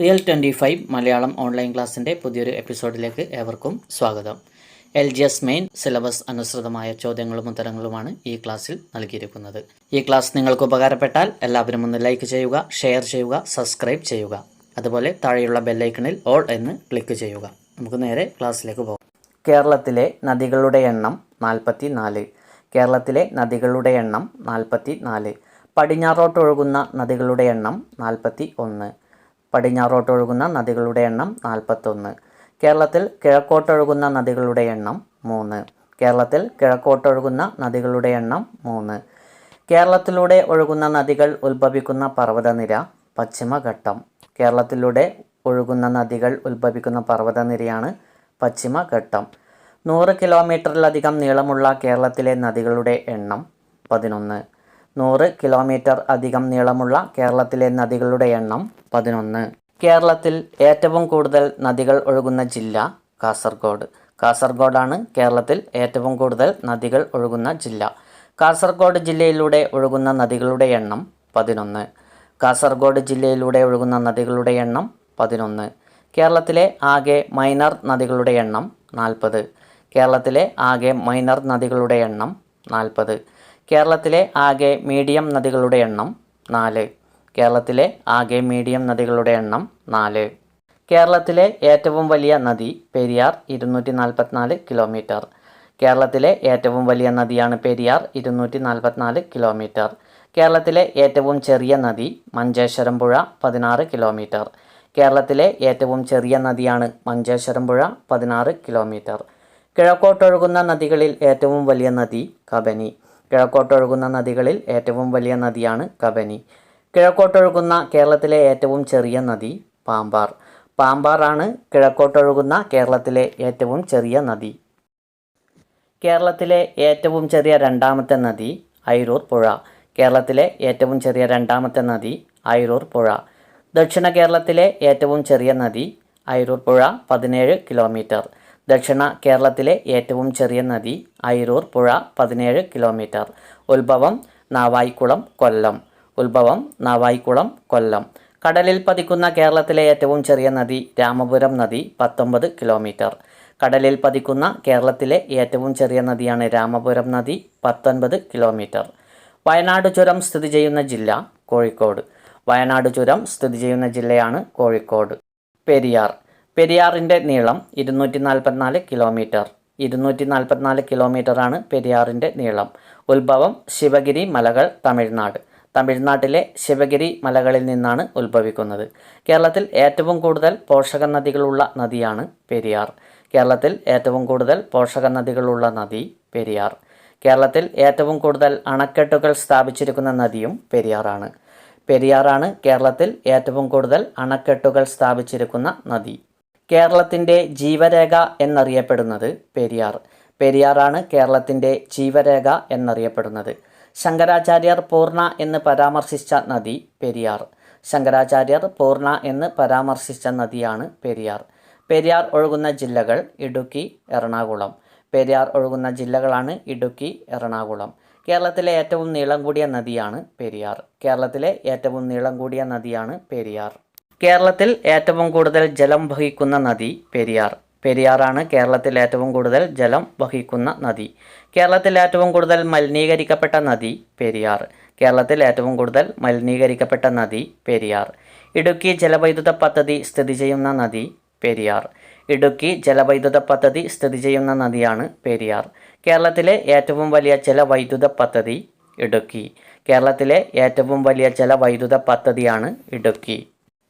Real twenty five Malayalam online ക്ലാസ്സിന്റെ പുതിയൊരു എപ്പിസോഡിലേക്ക് ഏവർക്കും സ്വാഗതം. L G S main syllabus അനുസൃതമായ ചോദ്യങ്ങളും ഉത്തരങ്ങളുമാണ് ഈ ക്ലാസ്സിൽ നൽകിയിരിക്കുന്നത്. ഈ ക്ലാസ് നിങ്ങൾക്ക് ഉപകാരപ്പെട്ടാൽ എല്ലാവരും ഒന്ന് ലൈക്ക് ചെയ്യുക ഷെയർ ചെയ്യുക സബ്സ്ക്രൈബ് ചെയ്യുക. അതുപോലെ താഴെയുള്ള ബെല്ലൈക്കണിൽ ഓൾ എന്ന് ക്ലിക്ക് ചെയ്യുക. നമുക്ക് നേരെ ക്ലാസ്സിലേക്ക് പോകാം. കേരളത്തിലെ നദികളുടെ എണ്ണം നാൽപ്പത്തി നാല് കേരളത്തിലെ നദികളുടെ എണ്ണം നാൽപ്പത്തി നാല് പടിഞ്ഞാറോട്ടൊഴുകുന്ന നദികളുടെ എണ്ണം നാൽപ്പത്തി ഒന്ന്. പടിഞ്ഞാറോട്ടൊഴുകുന്ന നദികളുടെ എണ്ണം നാൽപ്പത്തൊന്ന്. കേരളത്തിൽ കിഴക്കോട്ടൊഴുകുന്ന നദികളുടെ എണ്ണം മൂന്ന്. കേരളത്തിൽ കിഴക്കോട്ടൊഴുകുന്ന നദികളുടെ എണ്ണം മൂന്ന്. കേരളത്തിലൂടെ ഒഴുകുന്ന നദികൾ ഉത്ഭവിക്കുന്ന പർവതനിര പശ്ചിമഘട്ടം. കേരളത്തിലൂടെ ഒഴുകുന്ന നദികൾ ഉത്ഭവിക്കുന്ന പർവതനിരയാണ് പശ്ചിമഘട്ടം. നൂറ് കിലോമീറ്ററിലധികം നീളമുള്ള കേരളത്തിലെ നദികളുടെ എണ്ണം പതിനൊന്ന്. നൂറ് കിലോമീറ്റർ അധികം നീളമുള്ള കേരളത്തിലെ നദികളുടെ എണ്ണം പതിനൊന്ന്. കേരളത്തിൽ ഏറ്റവും കൂടുതൽ നദികൾ ഒഴുകുന്ന ജില്ല കാസർഗോഡ്. കാസർഗോഡാണ് കേരളത്തിൽ ഏറ്റവും കൂടുതൽ നദികൾ ഒഴുകുന്ന ജില്ല. കാസർഗോഡ് ജില്ലയിലൂടെ ഒഴുകുന്ന നദികളുടെ എണ്ണം പതിനൊന്ന്. കാസർഗോഡ് ജില്ലയിലൂടെ ഒഴുകുന്ന നദികളുടെ എണ്ണം പതിനൊന്ന്. കേരളത്തിലെ ആകെ മൈനർ നദികളുടെ എണ്ണം നാൽപ്പത്. കേരളത്തിലെ ആകെ മൈനർ നദികളുടെ എണ്ണം നാൽപ്പത്. കേരളത്തിലെ ആകെ മീഡിയം നദികളുടെ എണ്ണം നാല്. കേരളത്തിലെ ആകെ മീഡിയം നദികളുടെ എണ്ണം നാല്. കേരളത്തിലെ ഏറ്റവും വലിയ നദി പെരിയാർ ഇരുന്നൂറ്റി നാൽപ്പത്തിനാല് കിലോമീറ്റർ. കേരളത്തിലെ ഏറ്റവും വലിയ നദിയാണ് പെരിയാർ ഇരുന്നൂറ്റി നാൽപ്പത്തിനാല് കിലോമീറ്റർ. കേരളത്തിലെ ഏറ്റവും ചെറിയ നദി മഞ്ചേശ്വരം പുഴ പതിനാറ് കിലോമീറ്റർ. കേരളത്തിലെ ഏറ്റവും ചെറിയ നദിയാണ് മഞ്ചേശ്വരം പുഴ പതിനാറ് കിലോമീറ്റർ. കിഴക്കോട്ടൊഴുകുന്ന നദികളിൽ ഏറ്റവും വലിയ നദി കബനി. കിഴക്കോട്ടൊഴുകുന്ന നദികളിൽ ഏറ്റവും വലിയ നദിയാണ് കബനി. കിഴക്കോട്ടൊഴുകുന്ന കേരളത്തിലെ ഏറ്റവും ചെറിയ നദി പാമ്പാർ. പാമ്പാറാണ് കിഴക്കോട്ടൊഴുകുന്ന കേരളത്തിലെ ഏറ്റവും ചെറിയ നദി. കേരളത്തിലെ ഏറ്റവും ചെറിയ രണ്ടാമത്തെ നദി ഐരൂർ പുഴ. കേരളത്തിലെ ഏറ്റവും ചെറിയ രണ്ടാമത്തെ നദി ഐരൂർ പുഴ. ദക്ഷിണ കേരളത്തിലെ ഏറ്റവും ചെറിയ നദി ഐരൂർ പുഴ പതിനേഴ് കിലോമീറ്റർ. ദക്ഷിണ കേരളത്തിലെ ഏറ്റവും ചെറിയ നദി ഐരൂർ പുഴ പതിനേഴ് കിലോമീറ്റർ. ഉത്ഭവം നാവായിക്കുളം കൊല്ലം. ഉത്ഭവം നാവായിക്കുളം കൊല്ലം. കടലിൽ പതിക്കുന്ന കേരളത്തിലെ ഏറ്റവും ചെറിയ നദി രാമപുരം നദി പത്തൊമ്പത് കിലോമീറ്റർ. കടലിൽ പതിക്കുന്ന കേരളത്തിലെ ഏറ്റവും ചെറിയ നദിയാണ് രാമപുരം നദി പത്തൊൻപത് കിലോമീറ്റർ. വയനാട് ചുരം സ്ഥിതി ചെയ്യുന്ന ജില്ല കോഴിക്കോട്. വയനാട് ചുരം സ്ഥിതി ചെയ്യുന്ന ജില്ലയാണ് കോഴിക്കോട്. പെരിയാർ. പെരിയാറിന്റെ നീളം ഇരുന്നൂറ്റി നാൽപ്പത്തിനാല് കിലോമീറ്റർ. ഇരുന്നൂറ്റി നാൽപ്പത്തിനാല് കിലോമീറ്ററാണ് പെരിയാറിന്റെ നീളം. ഉത്ഭവം ശിവഗിരി മലകൾ തമിഴ്നാട്. തമിഴ്നാട്ടിലെ ശിവഗിരി മലകളിൽ നിന്നാണ് ഉത്ഭവിക്കുന്നത്. കേരളത്തിൽ ഏറ്റവും കൂടുതൽ പോഷക നദികളുള്ള നദിയാണ് പെരിയാർ. കേരളത്തിൽ ഏറ്റവും കൂടുതൽ പോഷക നദികളുള്ള നദി പെരിയാർ. കേരളത്തിൽ ഏറ്റവും കൂടുതൽ അണക്കെട്ടുകൾ സ്ഥാപിച്ചിരിക്കുന്ന നദിയും പെരിയാറാണ്. പെരിയാറാണ് കേരളത്തിൽ ഏറ്റവും കൂടുതൽ അണക്കെട്ടുകൾ സ്ഥാപിച്ചിരിക്കുന്ന നദി. കേരളത്തിന്റെ ജീവരേഖ എന്നറിയപ്പെടുന്നത് പെരിയാർ. പെരിയാറാണ് കേരളത്തിന്റെ ജീവരേഖ എന്നറിയപ്പെടുന്നത്. ശങ്കരാചാര്യർ പൂർണ എന്ന് പരാമർശിച്ച നദി പെരിയാർ. ശങ്കരാചാര്യർ പൂർണ എന്ന് പരാമർശിച്ച നദിയാണ് പെരിയാർ. പെരിയാർ ഒഴുകുന്ന ജില്ലകൾ ഇടുക്കി എറണാകുളം. പെരിയാർ ഒഴുകുന്ന ജില്ലകളാണ് ഇടുക്കി എറണാകുളം. കേരളത്തിലെ ഏറ്റവും നീളം കൂടിയ നദിയാണ് പെരിയാർ. കേരളത്തിലെ ഏറ്റവും നീളം കൂടിയ നദിയാണ് പെരിയാർ. കേരളത്തിൽ ഏറ്റവും കൂടുതൽ ജലം വഹിക്കുന്ന നദി പെരിയാർ. പെരിയാറാണ് കേരളത്തിൽ ഏറ്റവും കൂടുതൽ ജലം വഹിക്കുന്ന നദി. കേരളത്തിൽ ഏറ്റവും കൂടുതൽ മലിനീകരിക്കപ്പെട്ട നദി പെരിയാർ. കേരളത്തിൽ ഏറ്റവും കൂടുതൽ മലിനീകരിക്കപ്പെട്ട നദി പെരിയാർ. ഇടുക്കി ജലവൈദ്യുത പദ്ധതി സ്ഥിതി ചെയ്യുന്ന നദി പെരിയാർ. ഇടുക്കി ജലവൈദ്യുത പദ്ധതി സ്ഥിതി ചെയ്യുന്ന നദിയാണ് പെരിയാർ. കേരളത്തിലെ ഏറ്റവും വലിയ ജലവൈദ്യുത പദ്ധതി ഇടുക്കി. കേരളത്തിലെ ഏറ്റവും വലിയ ജലവൈദ്യുത പദ്ധതിയാണ് ഇടുക്കി.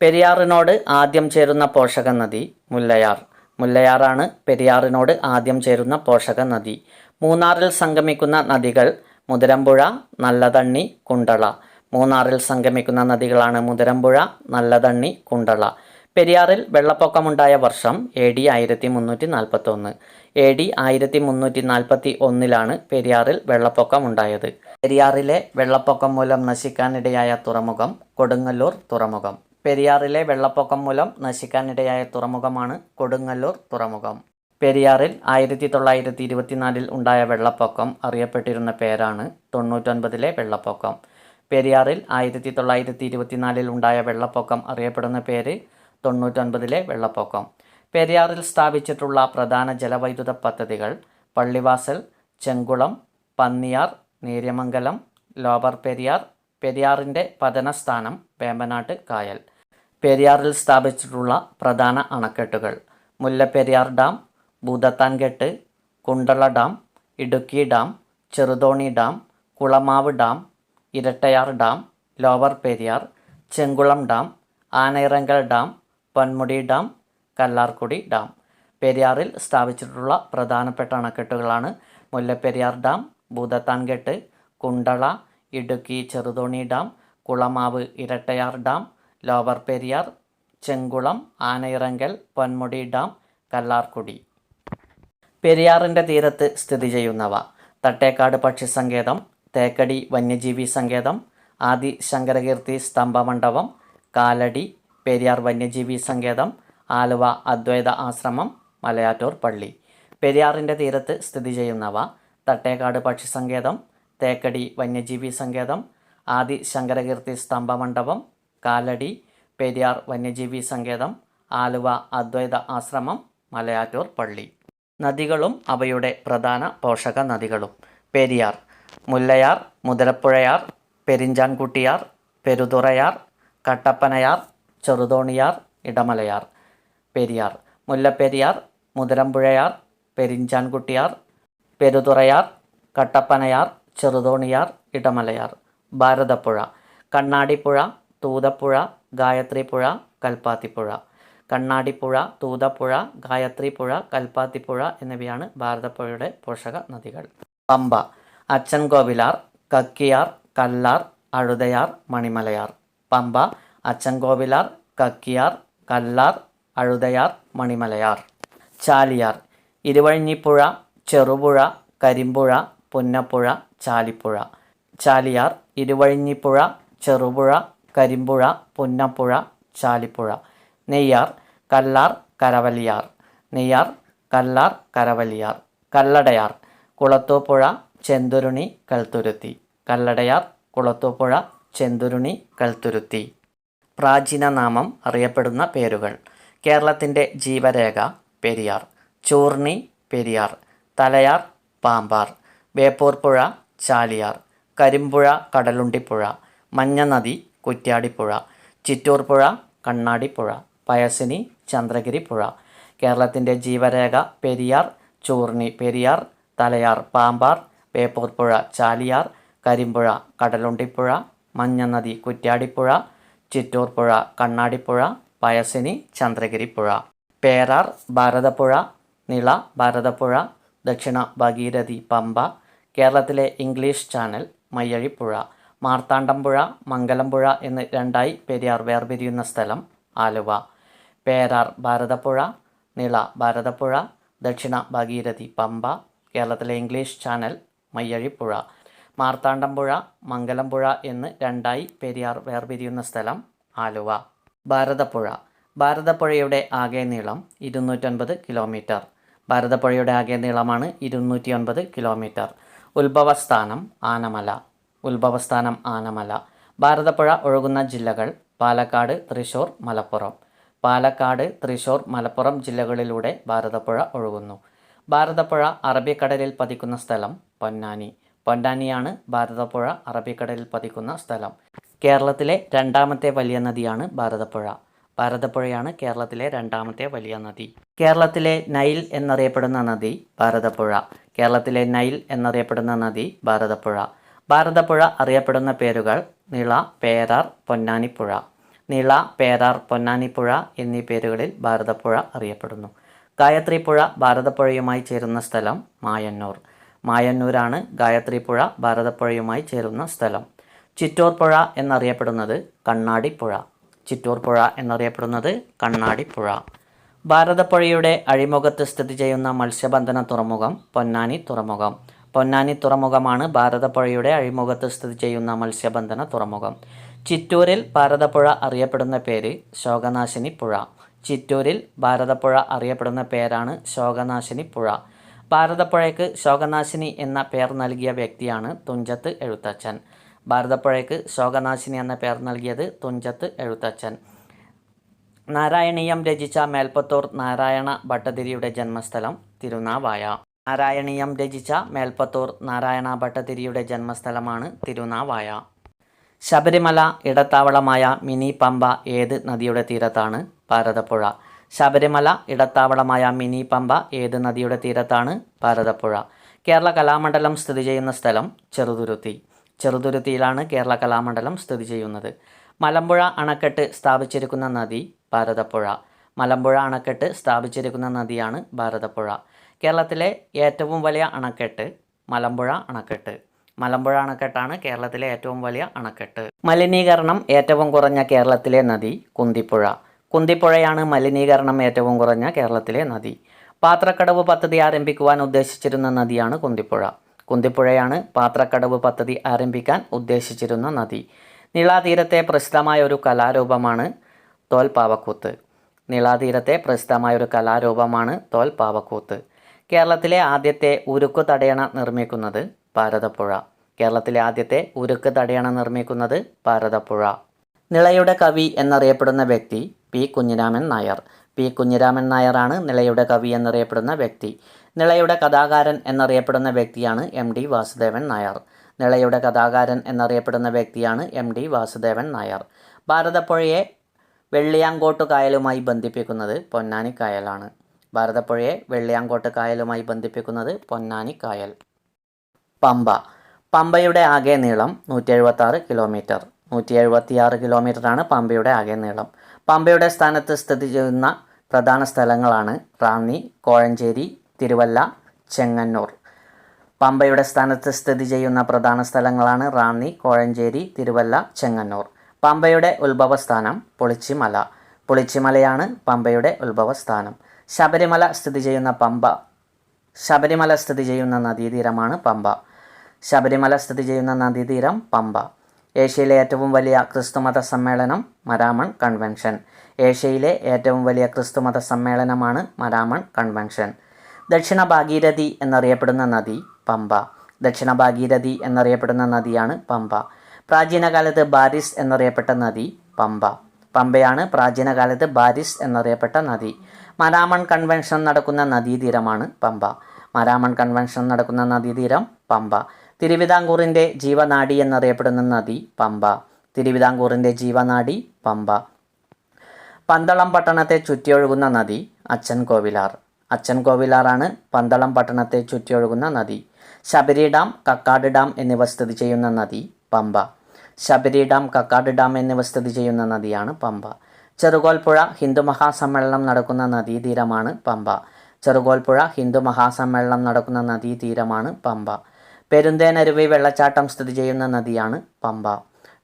പെരിയാറിനോട് ആദ്യം ചേരുന്ന പോഷക നദി മുല്ലയാർ. മുല്ലയാറാണ് പെരിയാറിനോട് ആദ്യം ചേരുന്ന പോഷക നദി. മൂന്നാറിൽ സംഗമിക്കുന്ന നദികൾ മുതിരമ്പുഴ നല്ലതണ്ണി കുണ്ടള. മൂന്നാറിൽ സംഗമിക്കുന്ന നദികളാണ് മുതിരമ്പുഴ നല്ലതണ്ണി കുണ്ടള. പെരിയാറിൽ വെള്ളപ്പൊക്കമുണ്ടായ വർഷം എ ഡി ആയിരത്തി മുന്നൂറ്റി നാൽപ്പത്തി ഒന്ന് എ ഡി ആയിരത്തി മുന്നൂറ്റി നാൽപ്പത്തി ഒന്നിലാണ് പെരിയാറിൽ വെള്ളപ്പൊക്കമുണ്ടായത്. പെരിയാറിലെ വെള്ളപ്പൊക്കം മൂലം നശിക്കാനിടയായ തുറമുഖം കൊടുങ്ങല്ലൂർ തുറമുഖം. പെരിയാറിലെ വെള്ളപ്പൊക്കം മൂലം നശിക്കാനിടയായ തുറമുഖമാണ് കൊടുങ്ങല്ലൂർ തുറമുഖം. പെരിയാറിൽ ആയിരത്തി തൊള്ളായിരത്തി ഇരുപത്തിനാലിൽ ഉണ്ടായ വെള്ളപ്പൊക്കം അറിയപ്പെട്ടിരുന്ന പേരാണ് തൊണ്ണൂറ്റൊൻപതിലെ വെള്ളപ്പൊക്കം. പെരിയാറിൽ ആയിരത്തി തൊള്ളായിരത്തി ഇരുപത്തിനാലിൽ ഉണ്ടായ വെള്ളപ്പൊക്കം അറിയപ്പെടുന്ന പേര് തൊണ്ണൂറ്റൊൻപതിലെ വെള്ളപ്പൊക്കം. പെരിയാറിൽ സ്ഥാപിച്ചിട്ടുള്ള പ്രധാന ജലവൈദ്യുത പദ്ധതികൾ പള്ളിവാസൽ ചെങ്കുളം പന്നിയാർ നേര്യമംഗലം ലോവർ പെരിയാർ പെരിയാറിന്റെ പതനസ്ഥാനം വേമ്പനാട്ട് കായൽ. പെരിയാറിൽ സ്ഥാപിച്ചിട്ടുള്ള പ്രധാന അണക്കെട്ടുകൾ. Mullaperiyar dam Bhoothathankettu Kundala dam Idukki dam Cheruthoni dam Kulamavu dam Irattayar dam lower Periyar Chenkulam dam Anayirankal dam Ponmudi dam Kallarkutty dam. പെരിയാറിൽ സ്ഥാപിച്ചിട്ടുള്ള പ്രധാനപ്പെട്ട അണക്കെട്ടുകളാണ് Mullaperiyar dam Bhoothathankettu Kundala Idukki Cheruthoni dam Kulamavu Irattayar dam lower Periyar Chenkulam Anayirankal Ponmudi dam Kallarkutty പെരിയാറിന്റെ തീരത്ത് സ്ഥിതി ചെയ്യുന്നവ. തട്ടേക്കാട് പക്ഷി സങ്കേതം തേക്കടി വന്യജീവി സങ്കേതം ആദി ശങ്കരകീർത്തി സ്തംഭമണ്ഡപം കാലടി പെരിയാർ വന്യജീവി സങ്കേതം ആലുവ അദ്വൈത ആശ്രമം മലയാറ്റൂർ പള്ളി. പെരിയാറിന്റെ തീരത്ത് സ്ഥിതി ചെയ്യുന്നവ. തട്ടേക്കാട് പക്ഷി സങ്കേതം തേക്കടി വന്യജീവി സങ്കേതം ആദി ശങ്കരകീർത്തി സ്തംഭമണ്ഡപം കാലടി പെരിയാർ വന്യജീവി സങ്കേതം ആലുവ അദ്വൈത ആശ്രമം മലയാറ്റൂർ പള്ളി. നദികളും അവയുടെ പ്രധാന പോഷക നദികളും പെരിയാർ മുല്ലയാർ മുതലപ്പുഴയാർ പെരിഞ്ചാൻകുട്ടിയാർ പെരുതുറയാർ കട്ടപ്പനയാർ ചെറുതോണിയാർ ഇടമലയാർ. പെരിയാർ മുല്ലപ്പെരിയാർ മുതലമ്പുഴയാർ പെരിഞ്ചാൻകുട്ടിയാർ പെരുതുറയാർ കട്ടപ്പനയാർ ചെറുതോണിയാർ ഇടമലയാർ. ഭാരതപ്പുഴ കണ്ണാടിപ്പുഴ തൂതപ്പുഴ ഗായത്രിപ്പുഴ കൽപ്പാത്തിപ്പുഴ. കണ്ണാടിപ്പുഴ തൂതപ്പുഴ ഗായത്രിപ്പുഴ കൽപ്പാത്തിപ്പുഴ എന്നിവയാണ് ഭാരതപ്പുഴയുടെ പോഷക നദികൾ. പമ്പ അച്ചൻകോവിലാർ കക്കിയാർ കല്ലാർ അഴുതയാർ മണിമലയാർ. പമ്പ അച്ചൻകോവിലാർ കക്കിയാർ കല്ലാർ അഴുതയാർ മണിമലയാർ. ചാലിയാർ ഇരുവഴിഞ്ഞിപ്പുഴ ചെറുപുഴ കരിമ്പുഴ പുന്നപ്പുഴ ചാലിപ്പുഴ. ചാലിയാർ ഇരുവഴിഞ്ഞിപ്പുഴ ചെറുപുഴ കരിമ്പുഴ പുന്നപ്പുഴ ചാലിപ്പുഴ. നെയ്യാർ കല്ലാർ കരവലിയാർ. നെയ്യാർ കല്ലാർ കരവലിയാർ. കല്ലടയാർ കുളത്തൂപ്പുഴ ചെന്തുരുണി കൽത്തുരുത്തി. കല്ലടയാർ കുളത്തൂപ്പുഴ ചെന്തുരുണി കൽത്തുരുത്തി. പ്രാചീന നാമം അറിയപ്പെടുന്ന പേരുകൾ. കേരളത്തിന്റെ ജീവരേഖ പെരിയാർ. ചൂർണി പെരിയാർ. തലയാർ പാമ്പാർ. വേപ്പൂർപ്പുഴ ചാലിയാർ. കരിമ്പുഴ കടലുണ്ടിപ്പുഴ. മഞ്ഞനദി കുറ്റ്യാടിപ്പുഴ ചിറ്റൂർ പുഴ കണ്ണാടിപ്പുഴ പയസിനി ചന്ദ്രഗിരി പുഴ. കേരളത്തിന്റെ ജീവരേഖ പെരിയാർ ചൂർണി പെരിയാർ തലയാർ പാമ്പാർ വേപ്പൂർ പുഴ ചാലിയാർ കരിമ്പുഴ കടലുണ്ടിപ്പുഴ മഞ്ഞനദി കുറ്റ്യാടിപ്പുഴ ചിറ്റൂർ പുഴ കണ്ണാടിപ്പുഴ പയസിനി ചന്ദ്രഗിരി പുഴ. പേരാർ ഭാരതപ്പുഴ നിള ഭാരതപ്പുഴ ദക്ഷിണ ഭഗീരഥി പമ്പ കേരളത്തിലെ ഇംഗ്ലീഷ് ചാനൽ മയ്യഴിപ്പുഴ. മാർത്താണ്ഡംപുഴ മംഗലംപുഴ എന്ന് രണ്ടായി പെരിയാർ വേർപിരിയുന്ന സ്ഥലം ആലുവ. പേരാർ ഭാരതപ്പുഴ നിള ഭാരതപ്പുഴ ദക്ഷിണ ഭഗീരഥി പമ്പ കേരളത്തിലെ ഇംഗ്ലീഷ് ചാനൽ മയ്യഴിപ്പുഴ. മാർത്താണ്ഡംപുഴ മംഗലംപുഴ എന്ന് രണ്ടായി പെരിയാർ വേർപിരിയുന്ന സ്ഥലം ആലുവ. ഭാരതപ്പുഴ. ഭാരതപ്പുഴയുടെ ആകെ നീളം ഇരുന്നൂറ്റൊൻപത് കിലോമീറ്റർ. ഭാരതപ്പുഴയുടെ ആകെ നീളമാണ് ഇരുന്നൂറ്റി ഒൻപത് കിലോമീറ്റർ. ഉത്ഭവസ്ഥാനം ആനമല. ഉത്ഭവസ്ഥാനം ആനമല ഭാരതപ്പുഴ ഒഴുകുന്ന ജില്ലകൾ പാലക്കാട് തൃശ്ശൂർ മലപ്പുറം. പാലക്കാട് തൃശ്ശൂർ മലപ്പുറം ജില്ലകളിലൂടെ ഭാരതപ്പുഴ ഒഴുകുന്നു. ഭാരതപ്പുഴ അറബിക്കടലിൽ പതിക്കുന്ന സ്ഥലം പൊന്നാനി. പൊന്നാനിയാണ് ഭാരതപ്പുഴ അറബിക്കടലിൽ പതിക്കുന്ന സ്ഥലം. കേരളത്തിലെ രണ്ടാമത്തെ വലിയ നദിയാണ് ഭാരതപ്പുഴ. ഭാരതപ്പുഴയാണ് കേരളത്തിലെ രണ്ടാമത്തെ വലിയ നദി. കേരളത്തിലെ നൈൽ എന്നറിയപ്പെടുന്ന നദി ഭാരതപ്പുഴ. കേരളത്തിലെ നൈൽ എന്നറിയപ്പെടുന്ന നദി ഭാരതപ്പുഴ. ഭാരതപ്പുഴ അറിയപ്പെടുന്ന പേരുകൾ നിള പേരാർ പൊന്നാനിപ്പുഴ. നിള പേരാർ പൊന്നാനിപ്പുഴ എന്നീ പേരുകളിൽ ഭാരതപ്പുഴ അറിയപ്പെടുന്നു. ഗായത്രിപ്പുഴ ഭാരതപ്പുഴയുമായി ചേരുന്ന സ്ഥലം മായന്നൂർ. മായന്നൂരാണ് ഗായത്രിപ്പുഴ ഭാരതപ്പുഴയുമായി ചേരുന്ന സ്ഥലം. ചിറ്റൂർ പുഴ എന്നറിയപ്പെടുന്നത് കണ്ണാടിപ്പുഴ. ചിറ്റൂർ പുഴ എന്നറിയപ്പെടുന്നത് കണ്ണാടിപ്പുഴ. ഭാരതപ്പുഴയുടെ അഴിമുഖത്ത് സ്ഥിതി ചെയ്യുന്ന മത്സ്യബന്ധന തുറമുഖം പൊന്നാനി തുറമുഖം. പൊന്നാനി തുറമുഖമാണ് ഭാരതപ്പുഴയുടെ അഴിമുഖത്ത് സ്ഥിതി ചെയ്യുന്ന മത്സ്യബന്ധന തുറമുഖം. ചിറ്റൂരിൽ ഭാരതപ്പുഴ അറിയപ്പെടുന്ന പേര് ശോകനാശിനി പുഴ. ചിറ്റൂരിൽ ഭാരതപ്പുഴ അറിയപ്പെടുന്ന പേരാണ് ശോകനാശിനി പുഴ. ഭാരതപ്പുഴയ്ക്ക് ശോകനാശിനി എന്ന പേർ നൽകിയ വ്യക്തിയാണ് തുഞ്ചത്ത് എഴുത്തച്ഛൻ. ഭാരതപ്പുഴയ്ക്ക് ശോകനാശിനി എന്ന പേർ നൽകിയത് തുഞ്ചത്ത് എഴുത്തച്ഛൻ. നാരായണീയം രചിച്ച മേൽപ്പത്തൂർ നാരായണ ഭട്ടതിരിയുടെ ജന്മസ്ഥലം തിരുനാവായ. നാരായണീയം രചിച്ച മേൽപ്പത്തൂർ നാരായണ ഭട്ടതിരിയുടെ ജന്മസ്ഥലമാണ് തിരുനാവായ. ശബരിമല ഇടത്താവളമായ മിനി പമ്പ ഏത് നദിയുടെ തീരത്താണ്? ഭാരതപ്പുഴ ശബരിമല ഇടത്താവളമായ മിനി പമ്പ ഏത് നദിയുടെ തീരത്താണ്? ഭാരതപ്പുഴ കേരള കലാമണ്ഡലം സ്ഥിതി ചെയ്യുന്ന സ്ഥലം ചെറുതുരുത്തി. ചെറുതുരുത്തിയിലാണ് കേരള കലാമണ്ഡലം സ്ഥിതി ചെയ്യുന്നത്. മലമ്പുഴ അണക്കെട്ട് സ്ഥാപിച്ചിരിക്കുന്ന നദി ഭാരതപ്പുഴ മലമ്പുഴ അണക്കെട്ട് സ്ഥാപിച്ചിരിക്കുന്ന നദിയാണ് ഭാരതപ്പുഴ കേരളത്തിലെ ഏറ്റവും വലിയ അണക്കെട്ട് മലമ്പുഴ അണക്കെട്ട്. മലമ്പുഴ അണക്കെട്ടാണ് കേരളത്തിലെ ഏറ്റവും വലിയ അണക്കെട്ട്. മലിനീകരണം ഏറ്റവും കുറഞ്ഞ കേരളത്തിലെ നദി കുന്തിപ്പുഴ. കുന്തിപ്പുഴയാണ് മലിനീകരണം ഏറ്റവും കുറഞ്ഞ കേരളത്തിലെ നദി. പാത്രക്കടവ് പദ്ധതി ആരംഭിക്കുവാൻ ഉദ്ദേശിച്ചിരുന്ന നദിയാണ് കുന്തിപ്പുഴ. കുന്തിപ്പുഴയാണ് പാത്രക്കടവ് പദ്ധതി ആരംഭിക്കാൻ ഉദ്ദേശിച്ചിരുന്ന നദി. നീളാതീരത്തെ പ്രസിദ്ധമായ ഒരു കലാരൂപമാണ് തോൽപാവക്കൂത്ത് നീളാതീരത്തെ പ്രസിദ്ധമായ ഒരു കലാരൂപമാണ് തോൽപ്പാവക്കൂത്ത്. കേരളത്തിലെ ആദ്യത്തെ ഉരുക്കു തടയണ നിർമ്മിക്കുന്നത് ഭാരതപ്പുഴ. കേരളത്തിലെ ആദ്യത്തെ ഉരുക്ക് തടയണ നിർമ്മിക്കുന്നത് ഭാരതപ്പുഴ. നിളയുടെ കവി എന്നറിയപ്പെടുന്ന വ്യക്തി പി. കുഞ്ഞിരാമൻ നായർ. പി. കുഞ്ഞിരാമൻ നായറാണ് നിളയുടെ കവി എന്നറിയപ്പെടുന്ന വ്യക്തി. നിളയുടെ കഥാകാരൻ എന്നറിയപ്പെടുന്ന വ്യക്തിയാണ് എം. ഡി. വാസുദേവൻ നായർ. നിളയുടെ കഥാകാരൻ എന്നറിയപ്പെടുന്ന വ്യക്തിയാണ് എം. ഡി. വാസുദേവൻ നായർ. ഭാരതപ്പുഴയെ വെള്ളിയാങ്കോട്ട് കായലുമായി ബന്ധിപ്പിക്കുന്നത് പൊന്നാനി കായലാണ് ഭാരതപ്പുഴയെ വെള്ളിയാങ്കോട്ട് കായലുമായി ബന്ധിപ്പിക്കുന്നത് പൊന്നാനി കായൽ. പമ്പ. പമ്പയുടെ ആകെ നീളം നൂറ്റി എഴുപത്തി ആറ് കിലോമീറ്റർ. നൂറ്റി എഴുപത്തി ആറ് കിലോമീറ്ററാണ് പമ്പയുടെ ആകെ നീളം. പമ്പയുടെ സ്ഥാനത്ത് സ്ഥിതി ചെയ്യുന്ന പ്രധാന സ്ഥലങ്ങളാണ് റാന്നി കോഴഞ്ചേരി തിരുവല്ല ചെങ്ങന്നൂർ. പമ്പയുടെ സ്ഥാനത്ത് സ്ഥിതി ചെയ്യുന്ന പ്രധാന സ്ഥലങ്ങളാണ് റാന്നി കോഴഞ്ചേരി തിരുവല്ല ചെങ്ങന്നൂർ. പമ്പയുടെ ഉത്ഭവസ്ഥാനം പൊളിച്ചിമല. പൊളിച്ചിമലയാണ് പമ്പയുടെ ഉത്ഭവസ്ഥാനം. ശബരിമല സ്ഥിതി ചെയ്യുന്ന പമ്പ. ശബരിമല സ്ഥിതി ചെയ്യുന്ന നദീതീരമാണ് പമ്പ. ശബരിമല സ്ഥിതി ചെയ്യുന്ന നദീതീരം പമ്പ. ഏഷ്യയിലെ ഏറ്റവും വലിയ ക്രിസ്തുമത സമ്മേളനം മരാമൺ കൺവെൻഷൻ. ഏഷ്യയിലെ ഏറ്റവും വലിയ ക്രിസ്തുമത സമ്മേളനമാണ് മരാമൺ കൺവെൻഷൻ. ദക്ഷിണ ഭാഗീരഥി എന്നറിയപ്പെടുന്ന നദി പമ്പ. ദക്ഷിണ ഭാഗീരഥി എന്നറിയപ്പെടുന്ന നദിയാണ് പമ്പ. പ്രാചീന കാലത്ത് ബാരിസ് എന്നറിയപ്പെട്ട നദി പമ്പ. പമ്പയാണ് പ്രാചീന കാലത്ത് ബാരിസ് എന്നറിയപ്പെട്ട നദി. മരാമൺ കൺവെൻഷൻ നടക്കുന്ന നദീതീരമാണ് പമ്പ. മരാമൺ കൺവെൻഷൻ നടക്കുന്ന നദീതീരം പമ്പ. തിരുവിതാംകൂറിന്റെ ജീവനാടി എന്നറിയപ്പെടുന്ന നദി പമ്പ. തിരുവിതാംകൂറിന്റെ ജീവനാടി പമ്പ. പന്തളം പട്ടണത്തെ ചുറ്റിയൊഴുകുന്ന നദി അച്ഛൻ കോവിലാർ. അച്ഛൻ കോവിലാറാണ് പന്തളം പട്ടണത്തെ ചുറ്റിയൊഴുകുന്ന നദി. ശബരി ഡാം കക്കാട് ഡാം എന്നിവ സ്ഥിതി ചെയ്യുന്ന നദി പമ്പ. ശബരി ഡാം കക്കാട് ഡാം എന്നിവ സ്ഥിതി ചെയ്യുന്ന നദിയാണ് പമ്പ. ചെറുകോൽപ്പുഴ ഹിന്ദു മഹാസമ്മേളനം നടക്കുന്ന നദീതീരമാണ് പമ്പ. ചെറുകോൽപ്പുഴ ഹിന്ദു മഹാസമ്മേളനം നടക്കുന്ന നദീതീരമാണ് പമ്പ. പെരുന്തേനരുവി വെള്ളച്ചാട്ടം സ്ഥിതി ചെയ്യുന്ന നദിയാണ് പമ്പ.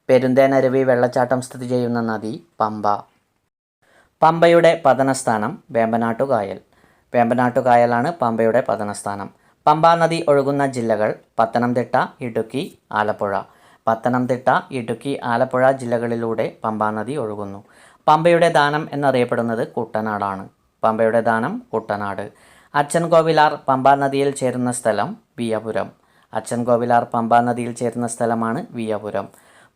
പെരുന്തേനരുവി വെള്ളച്ചാട്ടം സ്ഥിതി ചെയ്യുന്ന നദി പമ്പ. പമ്പയുടെ പതനസ്ഥാനം വേമ്പനാട്ടുകായൽ. വേമ്പനാട്ടുകായലാണ് പമ്പയുടെ പതനസ്ഥാനം. പമ്പാ നദി ഒഴുകുന്ന ജില്ലകൾ പത്തനംതിട്ട ഇടുക്കി ആലപ്പുഴ. പത്തനംതിട്ട ഇടുക്കി ആലപ്പുഴ ജില്ലകളിലൂടെ പമ്പാ നദി ഒഴുകുന്നു. പമ്പയുടെ ദാനം എന്നറിയപ്പെടുന്നത് കുട്ടനാടാണ്. പമ്പയുടെ ദാനം കുട്ടനാട്. അച്ഛൻ കോവിലാർ പമ്പാ നദിയിൽ ചേരുന്ന സ്ഥലം വിയപുരം. അച്ഛൻ കോവിലാർ പമ്പാ നദിയിൽ ചേരുന്ന സ്ഥലമാണ് വിയപുരം.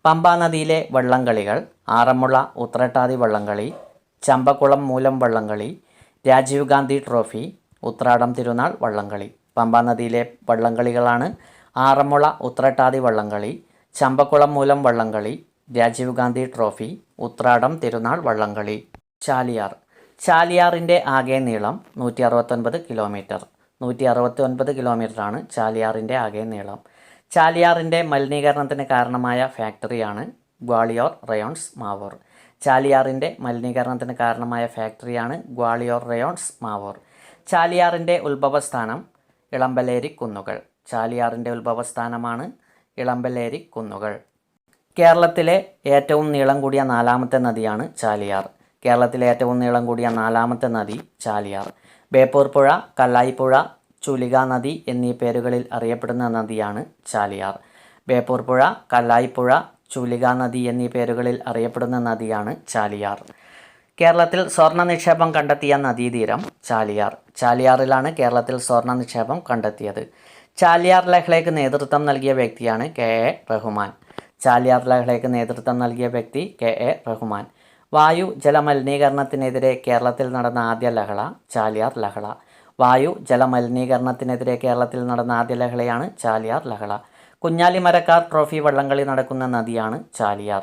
പമ്പാ നദിയിലെ വള്ളംകളികൾ ആറന്മുള ഉത്രട്ടാതി വള്ളംകളി ചമ്പക്കുളം മൂലം വള്ളംകളി രാജീവ് ഗാന്ധി ട്രോഫി ഉത്രാടം തിരുനാൾ വള്ളംകളി. പമ്പാ നദിയിലെ വള്ളംകളികളാണ് ആറന്മുള ഉത്രട്ടാതി വള്ളംകളി ചമ്പക്കുളം മൂലം വള്ളംകളി രാജീവ് ഗാന്ധി ട്രോഫി ഉത്രാടം തിരുനാൾ വള്ളംകളി ചാലിയാർ. ചാലിയാറിന്റെ ആകെ നീളം നൂറ്റി അറുപത്തൊൻപത് കിലോമീറ്റർ. നൂറ്റി അറുപത്തി ഒൻപത് കിലോമീറ്ററാണ് ചാലിയാറിന്റെ ആകെ നീളം. ചാലിയാറിന്റെ മലിനീകരണത്തിന് കാരണമായ ഫാക്ടറിയാണ് ഗ്വാളിയോർ റയോൺസ് മാവൂർ. ചാലിയാറിന്റെ മലിനീകരണത്തിന് കാരണമായ ഫാക്ടറിയാണ് ഗ്വാളിയോർ റയോൺസ് മാവൂർ. ചാലിയാറിന്റെ ഉത്ഭവസ്ഥാനം ഇളമ്പലേരി കുന്നുകൾ. ചാലിയാറിന്റെ ഉത്ഭവസ്ഥാനമാണ് ഇളമ്പലേരി കുന്നുകൾ. കേരളത്തിലെ ഏറ്റവും നീളം കൂടിയ നാലാമത്തെ നദിയാണ് ചാലിയാർ. കേരളത്തിലെ ഏറ്റവും നീളം കൂടിയ നാലാമത്തെ നദി ചാലിയാർ. ബേപ്പൂർ പുഴ കല്ലായിപ്പുഴ ചുലിക നദി എന്നീ പേരുകളിൽ അറിയപ്പെടുന്ന നദിയാണ് ചാലിയാർ. ബേപ്പൂർ പുഴ കല്ലായിപ്പുഴ ചുലിക നദി എന്നീ പേരുകളിൽ അറിയപ്പെടുന്ന നദിയാണ് ചാലിയാർ. കേരളത്തിൽ സ്വർണ നിക്ഷേപം കണ്ടെത്തിയ നദീതീരം ചാലിയാർ. ചാലിയാറിലാണ് കേരളത്തിൽ സ്വർണ നിക്ഷേപം കണ്ടെത്തിയത്. ചാലിയാർ ലഹ്ലയ്ക്ക് നേതൃത്വം നൽകിയ വ്യക്തിയാണ് കെ എ റഹ്മാൻ. ചാലിയാർ ലഹളയ്ക്ക് നേതൃത്വം നൽകിയ വ്യക്തി കെ എ റഹ്മാൻ. വായു ജലമലിനീകരണത്തിനെതിരെ കേരളത്തിൽ നടന്ന ആദ്യ ലഹള ചാലിയാർ ലഹള. വായു ജലമലിനീകരണത്തിനെതിരെ കേരളത്തിൽ നടന്ന ആദ്യ ലഹളയാണ് ചാലിയാർ ലഹള. കുഞ്ഞാലിമരക്കാർ ട്രോഫി വള്ളംകളി നടക്കുന്ന നദിയാണ് ചാലിയാർ.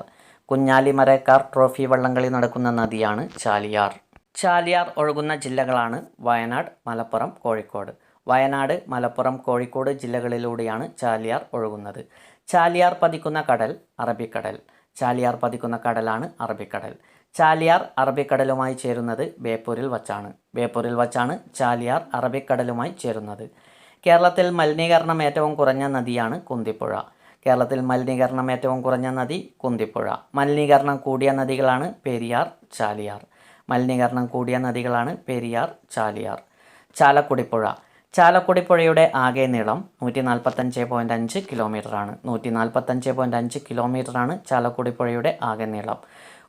കുഞ്ഞാലിമരക്കാർ ട്രോഫി വള്ളംകളി നടക്കുന്ന നദിയാണ് ചാലിയാർ. ചാലിയാർ ഒഴുകുന്ന ജില്ലകളാണ് വയനാട് മലപ്പുറം കോഴിക്കോട്. വയനാട് മലപ്പുറം കോഴിക്കോട് ജില്ലകളിലൂടെയാണ് ചാലിയാർ ഒഴുകുന്നത്. ചാലിയാർ പതിക്കുന്ന കടൽ അറബിക്കടൽ. ചാലിയാർ പതിക്കുന്ന കടലാണ് അറബിക്കടൽ. ചാലിയാർ അറബിക്കടലുമായി ചേരുന്നത് ബേപ്പൂരിൽ വച്ചാണ്. ബേപ്പൂരിൽ വച്ചാണ് ചാലിയാർ അറബിക്കടലുമായി ചേരുന്നത്. കേരളത്തിൽ മലിനീകരണം ഏറ്റവും കുറഞ്ഞ നദിയാണ് കുന്തിപ്പുഴ. കേരളത്തിൽ മലിനീകരണം ഏറ്റവും കുറഞ്ഞ നദി കുന്തിപ്പുഴ. മലിനീകരണം കൂടിയ നദികളാണ് പെരിയാർ ചാലിയാർ. മലിനീകരണം കൂടിയ നദികളാണ് പെരിയാർ ചാലിയാർ. ചാലക്കുടിപ്പുഴ. ചാലക്കുടിപ്പുഴയുടെ ആകെ നീളം നൂറ്റി നാൽപ്പത്തഞ്ച് പോയിന്റ് അഞ്ച് കിലോമീറ്ററാണ് നൂറ്റി നാൽപ്പത്തഞ്ച് പോയിന്റ് അഞ്ച് കിലോമീറ്ററാണ് ചാലക്കുടിപ്പുഴയുടെ ആകെ നീളം.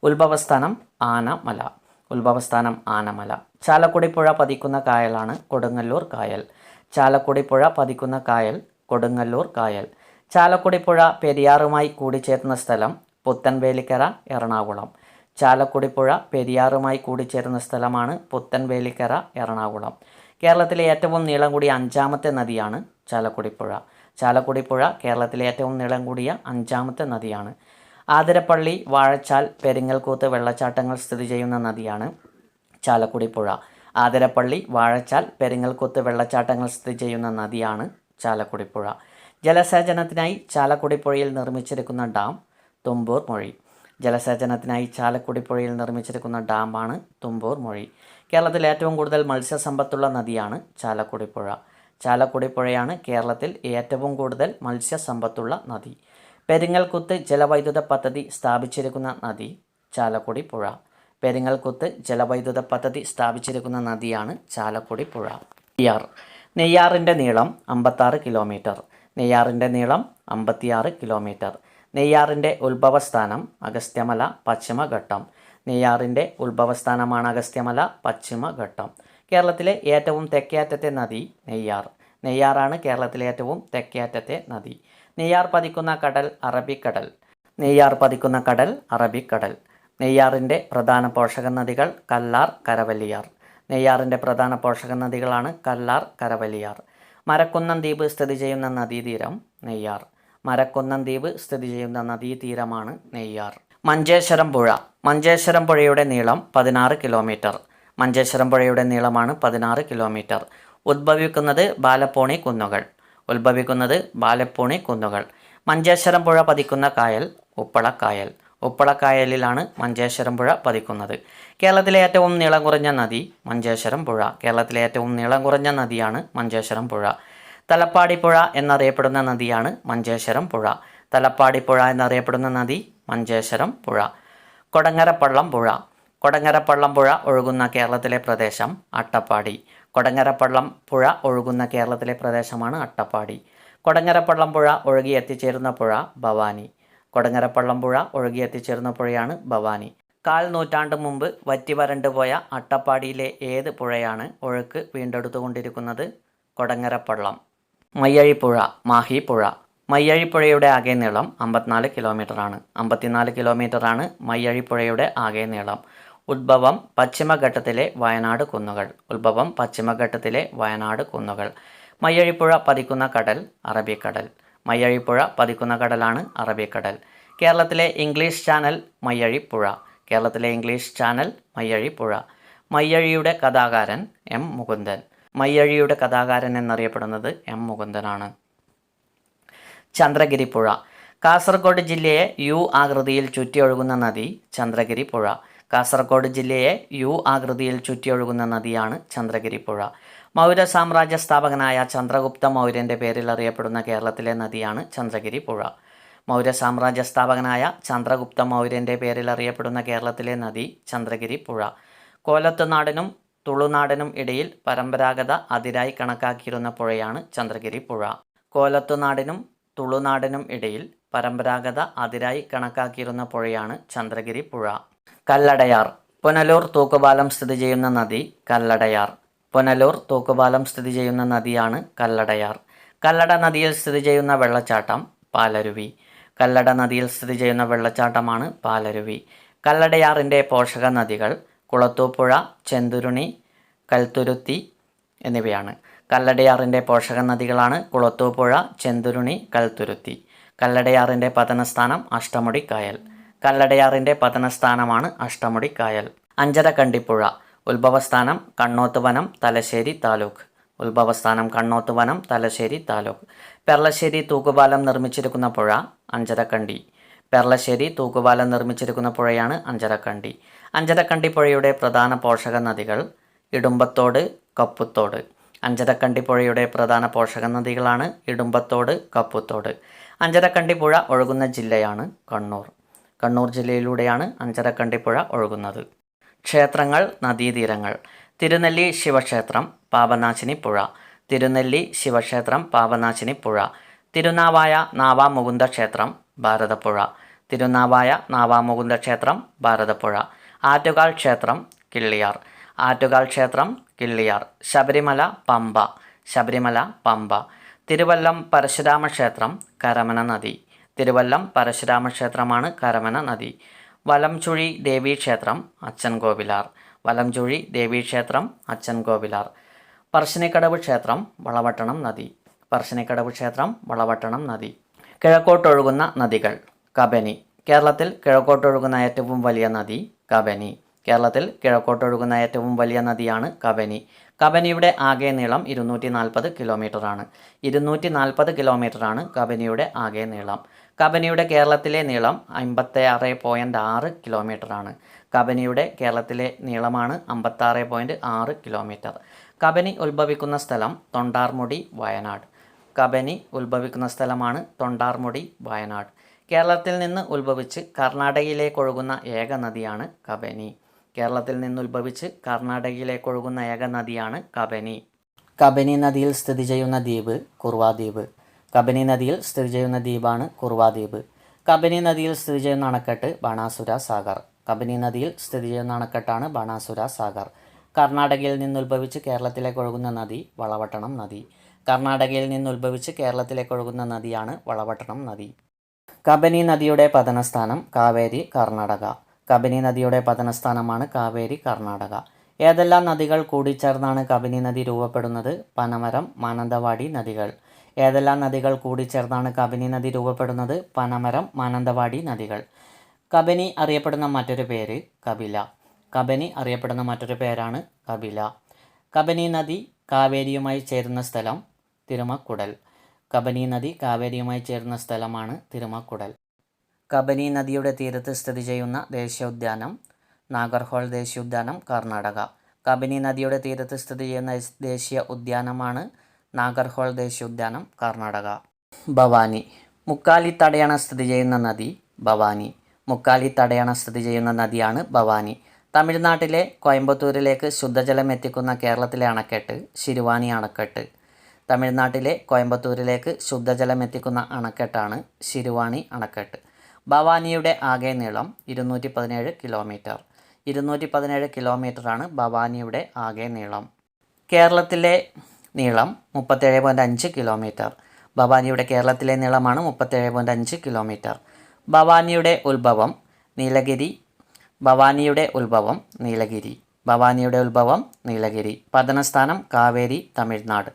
ഉത്ഭവസ്ഥാനം ആനമല. ഉത്ഭവസ്ഥാനം ആനമല. ചാലക്കുടി പുഴ പതിക്കുന്ന കായലാണ് കൊടുങ്ങല്ലൂർ കായൽ. ചാലക്കുടി പുഴ പതിക്കുന്ന കായൽ കൊടുങ്ങല്ലൂർ കായൽ. ചാലക്കുടി പുഴ പെരിയാറുമായി കൂടിച്ചേരുന്ന സ്ഥലം പുത്തൻവേലിക്കര എറണാകുളം. ചാലക്കുടി പുഴ പെരിയാറുമായി കൂടിച്ചേരുന്ന സ്ഥലമാണ് പുത്തൻവേലിക്കര എറണാകുളം. കേരളത്തിലെ ഏറ്റവും നീളം കൂടിയ അഞ്ചാമത്തെ നദിയാണ് ചാലക്കുടിപ്പുഴ. ചാലക്കുടിപ്പുഴ കേരളത്തിലെ ഏറ്റവും നീളം കൂടിയ അഞ്ചാമത്തെ നദിയാണ്. ആതിരപ്പള്ളി വാഴച്ചാൽ പെരിങ്ങൽകൂത്ത് വെള്ളച്ചാട്ടങ്ങൾ സ്ഥിതി ചെയ്യുന്ന നദിയാണ് ചാലക്കുടിപ്പുഴ. ആതിരപ്പള്ളി വാഴച്ചാൽ പെരിങ്ങൽകുത്ത് വെള്ളച്ചാട്ടങ്ങൾ സ്ഥിതി ചെയ്യുന്ന നദിയാണ് ചാലക്കുടിപ്പുഴ. ജലസേചനത്തിനായി ചാലക്കുടിപ്പുഴയിൽ നിർമ്മിച്ചിരിക്കുന്ന ഡാം തുമ്പൂർ മൊഴി. ജലസേചനത്തിനായി ചാലക്കുടിപ്പുഴയിൽ നിർമ്മിച്ചിരിക്കുന്ന ഡാമാണ് തുമ്പൂർ മൊഴി. കേരളത്തിൽ ഏറ്റവും കൂടുതൽ മത്സ്യസമ്പത്തുള്ള നദിയാണ് ചാലക്കുടിപ്പുഴ. ചാലക്കുടിപ്പുഴയാണ് കേരളത്തിൽ ഏറ്റവും കൂടുതൽ മത്സ്യസമ്പത്തുള്ള നദി. പെരിങ്ങൽകുത്ത് ജലവൈദ്യുത പദ്ധതി സ്ഥാപിച്ചിരിക്കുന്ന നദി ചാലക്കുടി പുഴ പെരിങ്ങൽകുത്ത് ജലവൈദ്യുത പദ്ധതി സ്ഥാപിച്ചിരിക്കുന്ന നദിയാണ് ചാലക്കുടി പുഴ നെയ്യാർ. നെയ്യാറിന്റെ നീളം അമ്പത്താറ് കിലോമീറ്റർ. നെയ്യാറിന്റെ നീളം അമ്പത്തിയാറ് കിലോമീറ്റർ. നെയ്യാറിന്റെ ഉത്ഭവസ്ഥാനം അഗസ്ത്യമല പശ്ചിമഘട്ടം. നെയ്യാറിന്റെ ഉത്ഭവസ്ഥാനമാണ് അഗസ്ത്യമല പശ്ചിമഘട്ടം. കേരളത്തിലെ ഏറ്റവും തെക്കേയറ്റത്തെ നദി നെയ്യാർ. നെയ്യാറാണ് കേരളത്തിലെ ഏറ്റവും തെക്കേയറ്റത്തെ നദി. നെയ്യാർ പതിക്കുന്ന കടൽ അറബിക്കടൽ. നെയ്യാർ പതിക്കുന്ന കടൽ അറബിക്കടൽ. നെയ്യാറിന്റെ പ്രധാന പോഷക നദികൾ കല്ലാർ കരവലിയാർ നെയ്യാറിന്റെ പ്രധാന പോഷക നദികളാണ് കല്ലാർ കരവലിയാർ മരക്കുന്നം ദ്വീപ് സ്ഥിതി ചെയ്യുന്ന നദീതീരം നെയ്യാർ. മരക്കുന്നം ദ്വീപ് സ്ഥിതി ചെയ്യുന്ന നദീതീരമാണ് നെയ്യാർ. മഞ്ചേശ്വരം പുഴ. മഞ്ചേശ്വരം പുഴയുടെ നീളം പതിനാറ് കിലോമീറ്റർ. മഞ്ചേശ്വരം പുഴയുടെ നീളമാണ് പതിനാറ് കിലോമീറ്റർ. ഉദ്ഭവിക്കുന്നത് ബാലപ്പോണി കുന്നുകൾ. ഉത്ഭവിക്കുന്നത് ബാലപ്പോണി കുന്നുകൾ. മഞ്ചേശ്വരം പുഴ പതിക്കുന്ന കായൽ ഉപ്പളക്കായൽ. ഉപ്പളക്കായലിലാണ് മഞ്ചേശ്വരം പുഴ പതിക്കുന്നത്. കേരളത്തിലെ ഏറ്റവും നീളം കുറഞ്ഞ നദി മഞ്ചേശ്വരം പുഴ. കേരളത്തിലെ ഏറ്റവും നീളം കുറഞ്ഞ നദിയാണ് മഞ്ചേശ്വരം പുഴ. തലപ്പാടി പുഴ എന്നറിയപ്പെടുന്ന നദിയാണ് മഞ്ചേശ്വരം പുഴ. തലപ്പാടി പുഴ എന്നറിയപ്പെടുന്ന നദി മഞ്ചേശ്വരം പുഴ. കൊടങ്ങരപ്പള്ളം പുഴ. കൊടങ്ങരപ്പള്ളം പുഴ ഒഴുകുന്ന കേരളത്തിലെ പ്രദേശം അട്ടപ്പാടി. കൊടങ്ങരപ്പള്ളം പുഴ ഒഴുകുന്ന കേരളത്തിലെ പ്രദേശമാണ് അട്ടപ്പാടി. കൊടങ്ങരപ്പള്ളം പുഴ ഒഴുകി എത്തിച്ചേരുന്ന പുഴ ഭവാനി. കൊടങ്ങരപ്പള്ളം പുഴ ഒഴുകി എത്തിച്ചേരുന്ന പുഴയാണ് ഭവാനി. കാൽ നൂറ്റാണ്ട് മുമ്പ് വറ്റി വരണ്ടു പോയ അട്ടപ്പാടിയിലെ ഏത് പുഴയാണ് ഒഴുക്ക് വീണ്ടെടുത്തുകൊണ്ടിരിക്കുന്നത്? കൊടങ്ങരപ്പള്ളം. മയ്യഴിപ്പുഴ മാഹി പുഴ. മയ്യഴിപ്പുഴയുടെ ആകെ നീളം അമ്പത്തിനാല് കിലോമീറ്ററാണ്. അമ്പത്തിനാല് കിലോമീറ്ററാണ് മയ്യഴിപ്പുഴയുടെ ആകെ നീളം. ഉത്ഭവം പശ്ചിമഘട്ടത്തിലെ വയനാട് കുന്നുകൾ. ഉത്ഭവം പശ്ചിമഘട്ടത്തിലെ വയനാട് കുന്നുകൾ. മയ്യഴിപ്പുഴ പതിക്കുന്ന കടൽ അറബിക്കടൽ. മയ്യഴിപ്പുഴ പതിക്കുന്ന കടലാണ് അറബിക്കടൽ. കേരളത്തിലെ ഇംഗ്ലീഷ് ചാനൽ മയ്യഴിപ്പുഴ. കേരളത്തിലെ ഇംഗ്ലീഷ് ചാനൽ മയ്യഴിപ്പുഴ. മയ്യഴിയുടെ കഥാകാരൻ എം മുകുന്ദൻ. മയ്യഴിയുടെ കഥാകാരൻ എന്നറിയപ്പെടുന്നത് എം മുകുന്ദനാണ്. ചന്ദ്രഗിരി പുഴ കാസർഗോഡ് ജില്ലയെ യു ആകൃതിയിൽ ചുറ്റിയൊഴുകുന്ന നദി ചന്ദ്രഗിരി പുഴ കാസർഗോഡ് ജില്ലയെ യു ആകൃതിയിൽ ചുറ്റിയൊഴുകുന്ന നദിയാണ് ചന്ദ്രഗിരി പുഴ മൗര്യ സാമ്രാജ്യ സ്ഥാപകനായ ചന്ദ്രഗുപ്ത മൗര്യന്റെ പേരിൽ അറിയപ്പെടുന്ന കേരളത്തിലെ നദിയാണ് ചന്ദ്രഗിരി പുഴ മൗര്യ സാമ്രാജ്യ സ്ഥാപകനായ ചന്ദ്രഗുപ്ത മൗര്യന്റെ പേരിൽ അറിയപ്പെടുന്ന കേരളത്തിലെ നദി ചന്ദ്രഗിരി പുഴ കോലത്തുനാടിനും തുളുനാടിനും ഇടയിൽ പരമ്പരാഗത അതിരായി കണക്കാക്കിയിരുന്ന പുഴയാണ് ചന്ദ്രഗിരി പുഴ കോലത്തുനാടിനും തുളുനാടിനും ഇടയിൽ പരമ്പരാഗത അതിരായി കണക്കാക്കിയിരുന്ന പുഴയാണ് ചന്ദ്രഗിരി പുഴ. കല്ലടയാർ. പുനലൂർ തൂക്കുപാലം സ്ഥിതി ചെയ്യുന്ന നദി കല്ലടയാർ. പുനലൂർ തൂക്കുപാലം സ്ഥിതി ചെയ്യുന്ന നദിയാണ് കല്ലടയാർ. കല്ലട നദിയിൽ സ്ഥിതി ചെയ്യുന്ന വെള്ളച്ചാട്ടം പാലരുവി. കല്ലട നദിയിൽ സ്ഥിതി ചെയ്യുന്ന വെള്ളച്ചാട്ടമാണ് പാലരുവി. കല്ലടയാറിന്റെ പോഷക നദികൾ കുളത്തൂപ്പുഴ ചെന്തുരുണി കൽത്തുരുത്തി എന്നിവയാണ്. കല്ലടയാറിന്റെ പോഷക നദികളാണ് കുളത്തൂപ്പുഴ ചെന്തുരുണി കൽത്തുരുത്തി. കല്ലടയാറിന്റെ പതനസ്ഥാനം അഷ്ടമുടി കായൽ കല്ലടയാറിന്റെ പതനസ്ഥാനമാണ് അഷ്ടമുടി കായൽ അഞ്ചര കണ്ടിപ്പുഴ ഉത്ഭവസ്ഥാനം കണ്ണോത്തുവനം തലശ്ശേരി താലൂക്ക്. ഉത്ഭവസ്ഥാനം കണ്ണോത്തുവനം തലശ്ശേരി താലൂക്ക്. പെർളശ്ശേരി തൂക്കുപാലം നിർമ്മിച്ചിരിക്കുന്ന പുഴ അഞ്ചരക്കണ്ടി പെർളശ്ശേരി തൂക്കുപാലം നിർമ്മിച്ചിരിക്കുന്ന പുഴയാണ് അഞ്ചരക്കണ്ടി അഞ്ചരക്കണ്ടി പുഴയുടെ പ്രധാന പോഷക നദികൾ ഇടുമ്പത്തോട് കപ്പുത്തോട്. അഞ്ചരക്കണ്ടി പുഴയുടെ പ്രധാന പോഷക നദികളാണ് ഇടുമ്പത്തോട് കപ്പുത്തോട്. അഞ്ചരക്കണ്ടി പുഴ ഒഴുകുന്ന ജില്ലയാണ് കണ്ണൂർ. കണ്ണൂർ ജില്ലയിലൂടെയാണ് അഞ്ചരക്കണ്ടി പുഴ ഒഴുകുന്നത്. ക്ഷേത്രങ്ങൾ നദീതീരങ്ങൾ. തിരുനെല്ലി ശിവക്ഷേത്രം പാപനാശിനി പുഴ. തിരുനെല്ലി ശിവക്ഷേത്രം പാപനാശിനി പുഴ. തിരുനാവായ നാവാമുകുന്ദ ക്ഷേത്രം ഭാരതപ്പുഴ. തിരുനാവായ നാവാമുകുന്ദ ക്ഷേത്രം ഭാരതപ്പുഴ. ആറ്റുകാൽ ക്ഷേത്രം കിള്ളിയാർ. ആറ്റുകാൽ ക്ഷേത്രം കിള്ളിയാർ ശബരിമല പമ്പ ശബരിമല പമ്പ. തിരുവല്ലം പരശുരാമ ക്ഷേത്രം കരമന നദി. തിരുവല്ലം പരശുരാമ ക്ഷേത്രമാണ് കരമന നദി. വലംചുഴി ദേവീക്ഷേത്രം അച്ഛൻ കോവിലാർ വലംചുഴി ദേവീക്ഷേത്രം അച്ഛൻ കോവിലാർ പറശ്ശിനിക്കടവ് ക്ഷേത്രം വളവട്ടണം നദി. പറശ്ശിനിക്കടവ് ക്ഷേത്രം വളവട്ടണം നദി. കിഴക്കോട്ടൊഴുകുന്ന നദികൾ കബനി. കേരളത്തിൽ കിഴക്കോട്ടൊഴുകുന്ന ഏറ്റവും വലിയ നദി കബനി. കേരളത്തിൽ കിഴക്കോട്ടൊഴുകുന്ന ഏറ്റവും വലിയ നദിയാണ് കബനി. കബനിയുടെ ആകെ നീളം ഇരുന്നൂറ്റി നാൽപ്പത് കിലോമീറ്ററാണ്. ഇരുന്നൂറ്റി നാൽപ്പത് കിലോമീറ്ററാണ് കബനിയുടെ ആകെ നീളം. കബനിയുടെ കേരളത്തിലെ നീളം അമ്പത്തി ആറ് പോയിന്റ് ആറ് കിലോമീറ്ററാണ്. കബനിയുടെ കേരളത്തിലെ നീളമാണ് അമ്പത്താറ് പോയിന്റ് ആറ് കിലോമീറ്റർ. കബനി ഉത്ഭവിക്കുന്ന സ്ഥലം തൊണ്ടാർമുടി വയനാട്. കബനി ഉത്ഭവിക്കുന്ന സ്ഥലമാണ് തൊണ്ടാർമുടി വയനാട്. കേരളത്തിൽ നിന്ന് ഉത്ഭവിച്ച് കർണാടകയിലേക്ക് ഒഴുകുന്ന ഏക നദിയാണ് കബനി. കേരളത്തിൽ നിന്ന് ഉത്ഭവിച്ച് കർണാടകയിലേക്ക് ഒഴുകുന്ന ഏക നദിയാണ് കബനി. കബനി നദിയിൽ സ്ഥിതി ചെയ്യുന്ന ദ്വീപ് കുർവാദ്വീപ് കബനി നദിയിൽ സ്ഥിതി ചെയ്യുന്ന ദ്വീപാണ് കുർവാദ്വീപ് കബനി നദിയിൽ സ്ഥിതി ചെയ്യുന്ന അണക്കെട്ട് ബാണാസുര സാഗർ. കബനി നദിയിൽ സ്ഥിതി ചെയ്യുന്ന അണക്കെട്ടാണ് ബാണാസുര സാഗർ. കർണാടകയിൽ നിന്ന് ഉത്ഭവിച്ച് കേരളത്തിലേക്ക് ഒഴുകുന്ന നദി വളവട്ടണം നദി. കർണാടകയിൽ നിന്ന് ഉത്ഭവിച്ച് കേരളത്തിലേക്ക് ഒഴുകുന്ന നദിയാണ് വളവട്ടണം നദി. കബനി നദിയുടെ പതനസ്ഥാനം കാവേരി കർണാടക. കബനി നദിയുടെ പതനസ്ഥാനമാണ് കാവേരി കർണാടക. ഏതെല്ലാം നദികൾ കൂടിച്ചേർന്നാണ് കബനി നദി രൂപപ്പെടുന്നത്? പനമരം മാനന്തവാടി നദികൾ. ഏതെല്ലാം നദികൾ കൂടിച്ചേർന്നാണ് കബനി നദി രൂപപ്പെടുന്നത്? പനമരം മാനന്തവാടി നദികൾ. കബനി അറിയപ്പെടുന്ന മറ്റൊരു പേര് കപില. കബനി അറിയപ്പെടുന്ന മറ്റൊരു പേരാണ് കപില. കബനി നദി കാവേരിയുമായി ചേരുന്ന സ്ഥലം തിരുമക്കുടൽ. കബനി നദി കാവേരിയുമായി ചേരുന്ന സ്ഥലമാണ് തിരുമക്കുടൽ. കബനി നദിയുടെ തീരത്ത് സ്ഥിതി ചെയ്യുന്ന ദേശീയോദ്യാനം നാഗർഹോൾ ദേശീയോദ്യാനം കർണാടക. കബനി നദിയുടെ തീരത്ത് സ്ഥിതി ചെയ്യുന്ന ദേശീയ ഉദ്യാനമാണ് നാഗർഹോൾ ദേശീയോദ്യാനം കർണാടക. ഭവാനി. മുക്കാലി തടയണ സ്ഥിതി ചെയ്യുന്ന നദി ഭവാനി. മുക്കാലി തടയണ സ്ഥിതി ചെയ്യുന്ന നദിയാണ് ഭവാനി. തമിഴ്നാട്ടിലെ കോയമ്പത്തൂരിലേക്ക് ശുദ്ധജലം എത്തിക്കുന്ന കേരളത്തിലെ അണക്കെട്ട് ശിരുവാണി അണക്കെട്ട്. തമിഴ്നാട്ടിലെ കോയമ്പത്തൂരിലേക്ക് ശുദ്ധജലം എത്തിക്കുന്ന അണക്കെട്ടാണ് ശിരുവാണി അണക്കെട്ട്. ഭവാനിയുടെ ആകെ നീളം ഇരുന്നൂറ്റി പതിനേഴ് കിലോമീറ്റർ. ഇരുന്നൂറ്റി പതിനേഴ് കിലോമീറ്ററാണ് ഭവാനിയുടെ ആകെ നീളം. കേരളത്തിലെ നീളം മുപ്പത്തേഴ് പോയിന്റ് അഞ്ച് കിലോമീറ്റർ. ഭവാനിയുടെ കേരളത്തിലെ നീളമാണ് മുപ്പത്തേഴ് പോയിന്റ് അഞ്ച് കിലോമീറ്റർ. ഭവാനിയുടെ ഉത്ഭവം നീലഗിരി. ഭവാനിയുടെ ഉത്ഭവം നീലഗിരി. ഭവാനിയുടെ ഉത്ഭവം നീലഗിരി. പതനസ്ഥാനം കാവേരി തമിഴ്നാട്.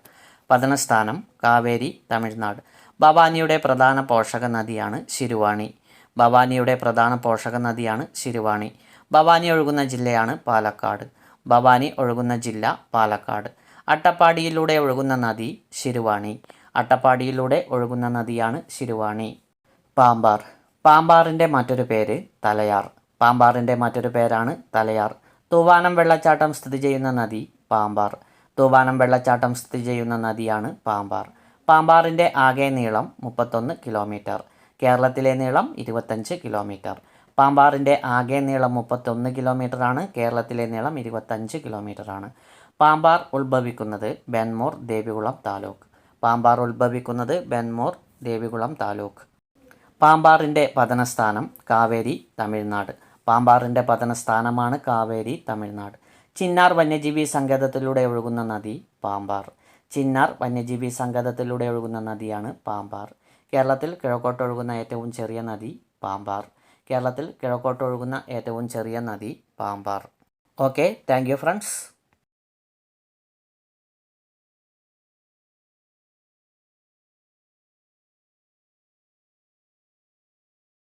പതനസ്ഥാനം കാവേരി തമിഴ്നാട്. ഭവാനിയുടെ പ്രധാന പോഷക നദിയാണ് ശിരുവാണി. ഭവാനിയുടെ പ്രധാന പോഷക നദിയാണ് ശിരുവാണി. ഭവാനി ഒഴുകുന്ന ജില്ലയാണ് പാലക്കാട്. ഭവാനി ഒഴുകുന്ന ജില്ല പാലക്കാട്. അട്ടപ്പാടിയിലൂടെ ഒഴുകുന്ന നദി ശിരുവാണി. അട്ടപ്പാടിയിലൂടെ ഒഴുകുന്ന നദിയാണ് ശിരുവാണി. പാമ്പാർ. പാമ്പാറിന്റെ മറ്റൊരു പേര് തലയാർ. പാമ്പാറിന്റെ മറ്റൊരു പേരാണ് തലയാർ. തൂവാനം വെള്ളച്ചാട്ടം സ്ഥിതി ചെയ്യുന്ന നദി പാമ്പാർ. തൂവാനം വെള്ളച്ചാട്ടം സ്ഥിതി ചെയ്യുന്ന നദിയാണ് പാമ്പാർ. പാമ്പാറിന്റെ ആകെ നീളം മുപ്പത്തൊന്ന് കിലോമീറ്റർ. കേരളത്തിലെ നീളം ഇരുപത്തഞ്ച് കിലോമീറ്റർ. പാമ്പാറിന്റെ ആകെ നീളം മുപ്പത്തൊന്ന് കിലോമീറ്ററാണ്. കേരളത്തിലെ നീളം ഇരുപത്തഞ്ച് കിലോമീറ്ററാണ്. പാമ്പാർ ഉത്ഭവിക്കുന്നത് ബെൻമോർ ദേവികുളം താലൂക്ക്. പാമ്പാർ ഉത്ഭവിക്കുന്നത് ബെൻമോർ ദേവികുളം താലൂക്ക്. പാമ്പാറിന്റെ പതനസ്ഥാനം കാവേരി തമിഴ്നാട്. പാമ്പാറിന്റെ പതനസ്ഥാനമാണ് കാവേരി തമിഴ്നാട്. ചിന്നാർ വന്യജീവി സങ്കേതത്തിലൂടെ ഒഴുകുന്ന നദി പാമ്പാർ. ചിന്നാർ വന്യജീവി സങ്കേതത്തിലൂടെ ഒഴുകുന്ന നദിയാണ് പാമ്പാർ. കേരളത്തിൽ കിഴക്കോട്ടൊഴുകുന്ന ഏറ്റവും ചെറിയ നദി പാമ്പാർ. കേരളത്തിൽ കിഴക്കോട്ടൊഴുകുന്ന ഏറ്റവും ചെറിയ നദി Pambar. Okay thank you friends.